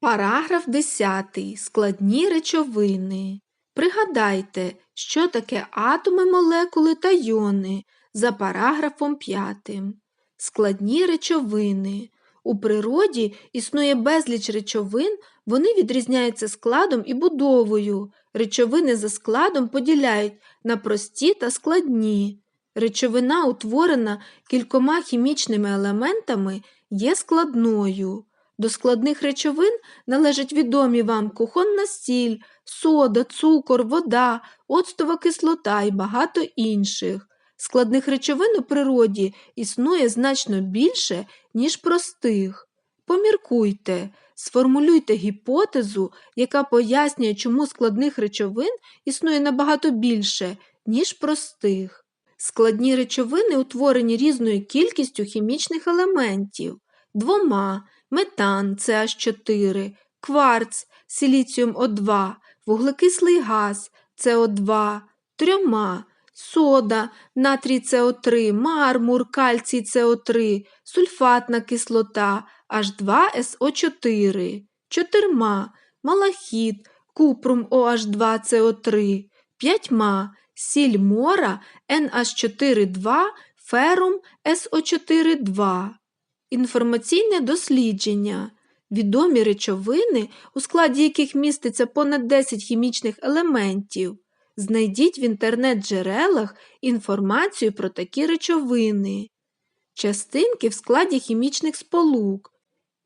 Параграф 10. Складні речовини. Пригадайте, що таке атоми, молекули та йони за параграфом 5. Складні речовини. У природі існує безліч речовин, вони відрізняються складом і будовою. Речовини за складом поділяють на прості та складні. Речовина, утворена кількома хімічними елементами, є складною. До складних речовин належать відомі вам кухонна сіль, сода, цукор, вода, оцтова кислота і багато інших. Складних речовин у природі існує значно більше, ніж простих. Поміркуйте, сформулюйте гіпотезу, яка пояснює, чому складних речовин існує набагато більше, ніж простих. Складні речовини утворені різною кількістю хімічних елементів, двома метан CH4, кварц силіціум О2, вуглекислий газ СО2, трьома, сода, натрій СО3, мармур, кальцій СО3, сульфатна кислота H2SO4, чотирма, малахіт, купрум OH2 СО3, п'ятьма, сіль мора NH4,2, ферум SO4,2. Інформаційне дослідження. Відомі речовини, у складі яких міститься понад 10 хімічних елементів. Знайдіть в інтернет-джерелах інформацію про такі речовини. Частинки в складі хімічних сполук.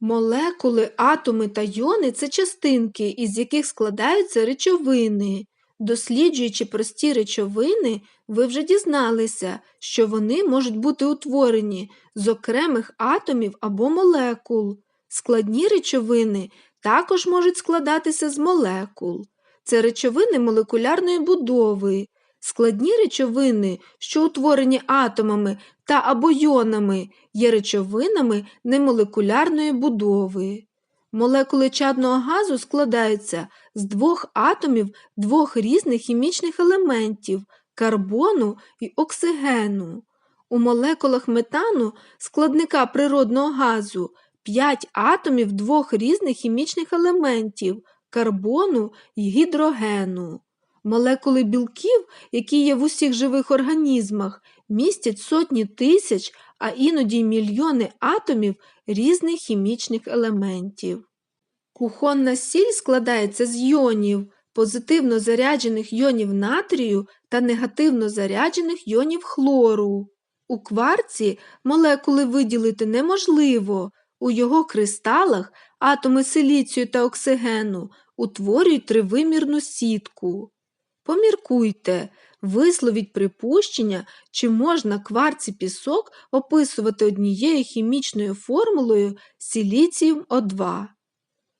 Молекули, атоми та йони це частинки, із яких складаються речовини. Досліджуючи прості речовини, ви вже дізналися, що вони можуть бути утворені з окремих атомів або молекул. Складні речовини також можуть складатися з молекул. Це речовини молекулярної будови. Складні речовини, що утворені атомами та або йонами, є речовинами немолекулярної будови. Молекули чадного газу складаються з двох атомів двох різних хімічних елементів карбону і оксигену. У молекулах метану, складника природного газу, 5 атомів двох різних хімічних елементів карбону і гідрогену. Молекули білків, які є в усіх живих організмах, містять сотні тисяч, а іноді мільйони атомів різних хімічних елементів. Кухонна сіль складається з йонів, позитивно заряджених йонів натрію та негативно заряджених йонів хлору. У кварці молекули виділити неможливо, у його кристалах атоми силіцію та оксигену утворюють тривимірну сітку. Поміркуйте, висловіть припущення, чи можна кварц і пісок описувати однією хімічною формулою силіціум О2.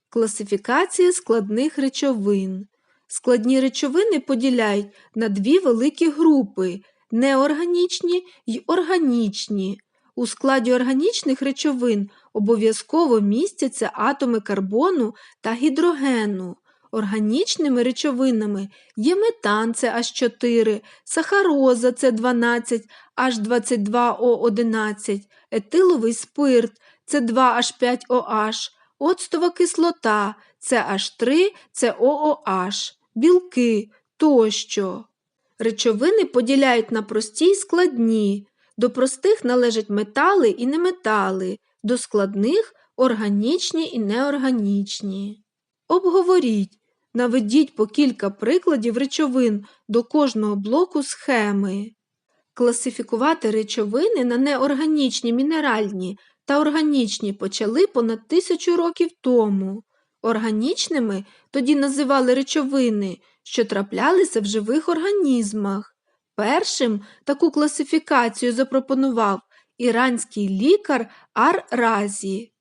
Класифікація складних речовин. Складні речовини поділяють на дві великі групи неорганічні й органічні. У складі органічних речовин обов'язково містяться атоми карбону та гідрогену. Органічними речовинами є метан H4, сахароза С12, H22O11, етиловий спирт С2H5OH, оцтова кислота CH3, COOH, білки тощо. Речовини поділяють на прості й складні. До простих належать метали і неметали, до складних органічні і неорганічні. Обговоріть, наведіть по кілька прикладів речовин до кожного блоку схеми. Класифікувати речовини на неорганічні мінеральні та органічні почали понад тисячу років тому. Органічними тоді називали речовини, що траплялися в живих організмах. Першим таку класифікацію запропонував іранський лікар Ар-Разі.